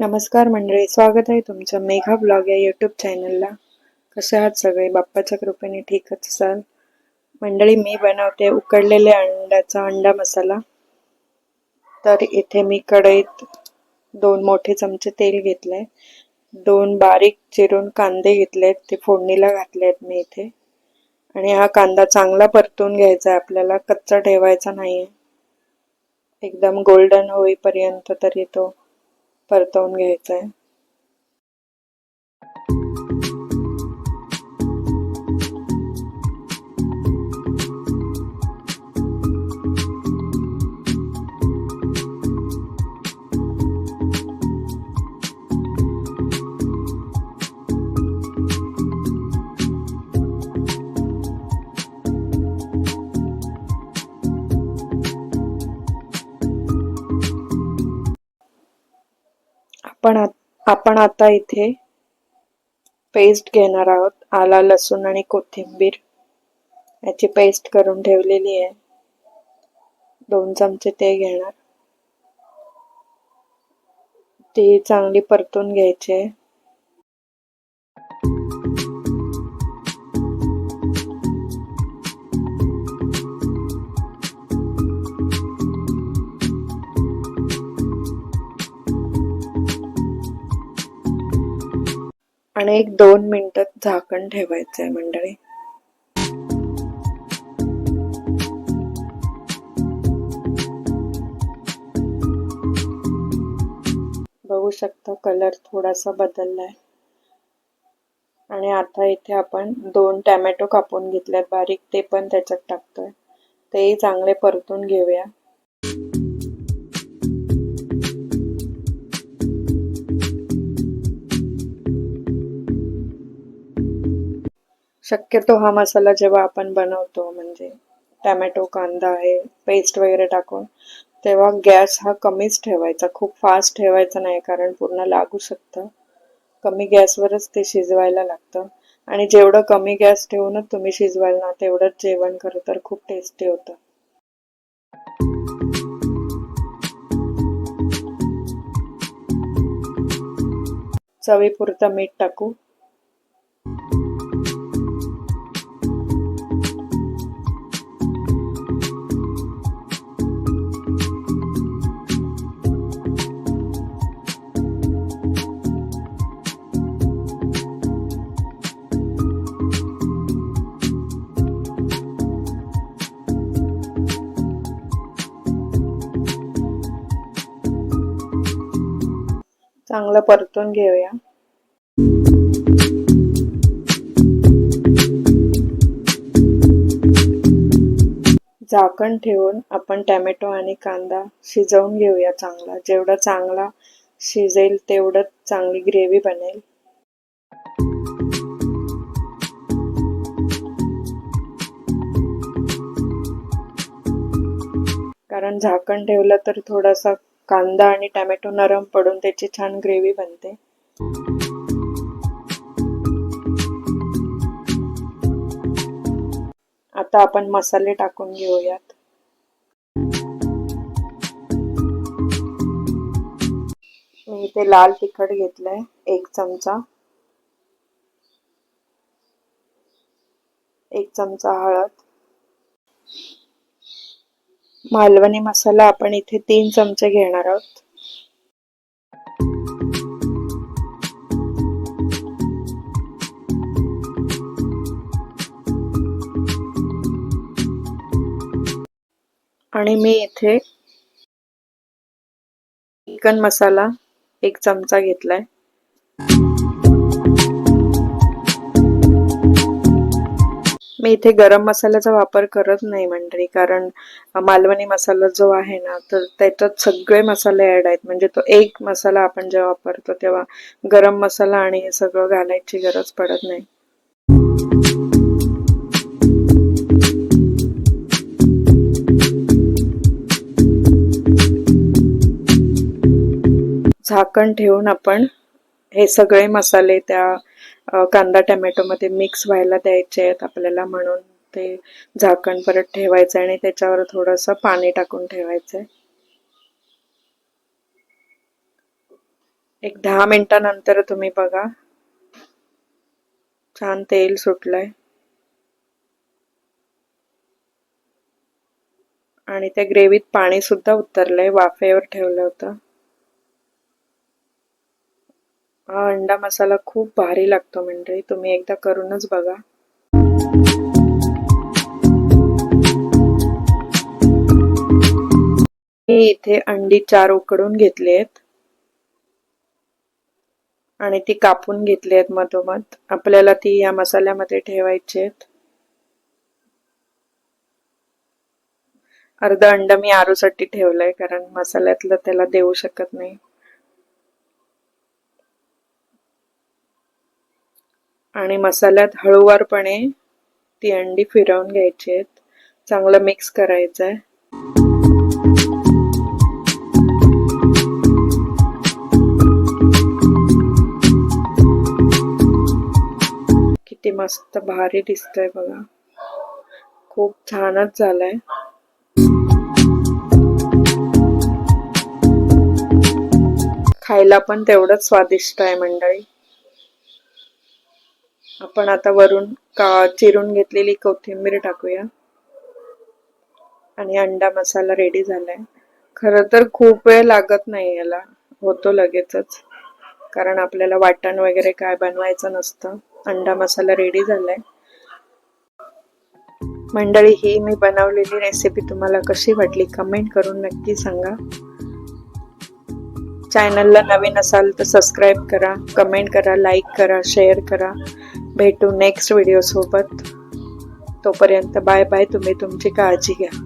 नमस्कार मंडळी स्वागत आहे तुमचं मेघा ब्लॉग या यूट्यूब चॅनलला कसे आहात सगळे? बाप्पाच्या कृपेने ठीकच असाल? मंडळी मी बनवते उकडलेले अंड्याचा अंडा मसाला. तर इथे मी कढईत दोन मोठे चमचे तेल घेतले दोन बारीक चिरून कांदे घेतलेत ते फोडणीला घातले आहेत मी इथे. आणि हा कांदा चांगला परतून घ्यायचा आहे आपल्याला कच्चा ठेवायचा नाहीये. एकदम गोल्डन होईपर्यंत तरी तो परतवून घ्यायचं आहे आपण आपण आता इथे पेस्ट घेणार आहोत. आला लसूण आणि कोथिंबीर. याची पेस्ट करून ठेवलेली आहे. दोन चमचे ते घेणार. ती चांगली परतून घ्यायची आहे. आणि एक दोन मिनिटात झाकण ठेवायचं आहे मंडळी. बघू शकता कलर थोडासा बदललाय. आणि आता इथे आपण दोन टॅमॅटो कापून घेतल्यात. बारीक ते पण त्याच्यात टाकतोय. तेही चांगले परतून घेऊया. शक्यतो हा मसाला जेव्हा आपण बनवतो म्हणजे टॅमॅटो कांदा आहे पेस्ट वगैरे टाकून तेव्हा गॅस हा कमीच ठेवायचा. खूप फास्ट ठेवायचा नाही कारण पूर्ण लागू शकतं. कमी गॅसवरच ते शिजवायला लागतं. आणि जेवढं कमी गॅस ठेवूनच तुम्ही शिजवाल ना तेवढंच जेवण खरं तर खूप टेस्टी होतं. चवीपुरतं मीठ टाकू. चांगलं परतून घेऊया. झाकण ठेवून आपण टॅमॅटो आणि कांदा शिजवून घेऊया चांगला. जेवढा चांगला शिजेल तेवढंच चांगली ग्रेव्ही बनेल. कारण झाकण ठेवलं तर थोडासा कांदा आणि टॅमॅटो नरम पडून त्याची छान ग्रेव्ही बनते. आता आपण मसाले टाकून घेऊयात. मी इथे लाल तिखट घेतलंय एक चमचा. एक चमचा हळद. मालवणी मसाला आपण इथे तीन चमचे घेणार आहोत. आणि मी इथे चिकन मसाला एक चमचा घेतलाय. मी इथे गरम मसाल्याचा वापर करत नाही मंडळी कारण मालवणी मसाला जो आहे ना तर त्याच्यात सगळे मसाले ऍड आहेत. म्हणजे तो एक मसाला आपण जेव्हा वापरतो तेव्हा गरम मसाला आणि हे सगळं घालायची गरज पडत नाही. झाकण ठेवून आपण हे सगळे मसाले त्या कांदा टमॅटोमध्ये मिक्स व्हायला द्यायचे आहेत आपल्याला म्हणून. ते झाकण परत ठेवायचं आणि त्याच्यावर थोडंसं पाणी टाकून ठेवायचंय. एक दहा मिनिटानंतर तुम्ही बघा. छान तेल सुटलंय. आणि त्या ग्रेव्हीत पाणी सुद्धा उतरलंय वाफेवर ठेवलं होतं. हा अंडा मसाला खूप भारी लागतो म्हणजे. तुम्ही एकदा करूनच बघा. मी इथे अंडी चार उकडून घेतली आहेत आणि ती कापून घेतली आहेत मधोमध. आपल्याला ती या मसाल्यामध्ये ठेवायची आहेत. अर्ध अंड मी आरूसाठी ठेवलंय कारण मसाल्यातलं त्याला देऊ शकत नाही. आणि मसाल्यात हळूवारपणे ती अंडी फिरवून घ्यायची आहेत. चांगलं मिक्स करायचं आहे किती मस्त भारी दिसतंय बघा. खूप छानच झालंय. खायला पण तेवढंच स्वादिष्ट आहे मंडळी. आपण आता वरून का चिरून घेतलेली कोथिंबीर टाकूया. आणि अंडा मसाला रेडी झालाय. खरं तर खूप वेळ लागत नाही याला. होतो लगेचच. कारण आपल्याला वाटण वगैरे काय बनवायचं नसतं. अंडा मसाला रेडी झालाय. मंडळी ही मी बनवलेली रेसिपी तुम्हाला कशी वाटली? कमेंट करून नक्की सांगा. चॅनलला नवीन असाल तर सबस्क्राईब करा कमेंट करा लाईक करा शेअर करा. भेटू नेक्स्ट व्हिडिओसोबत तोपर्यंत बाय बाय तुम्ही तुमची काळजी घ्या.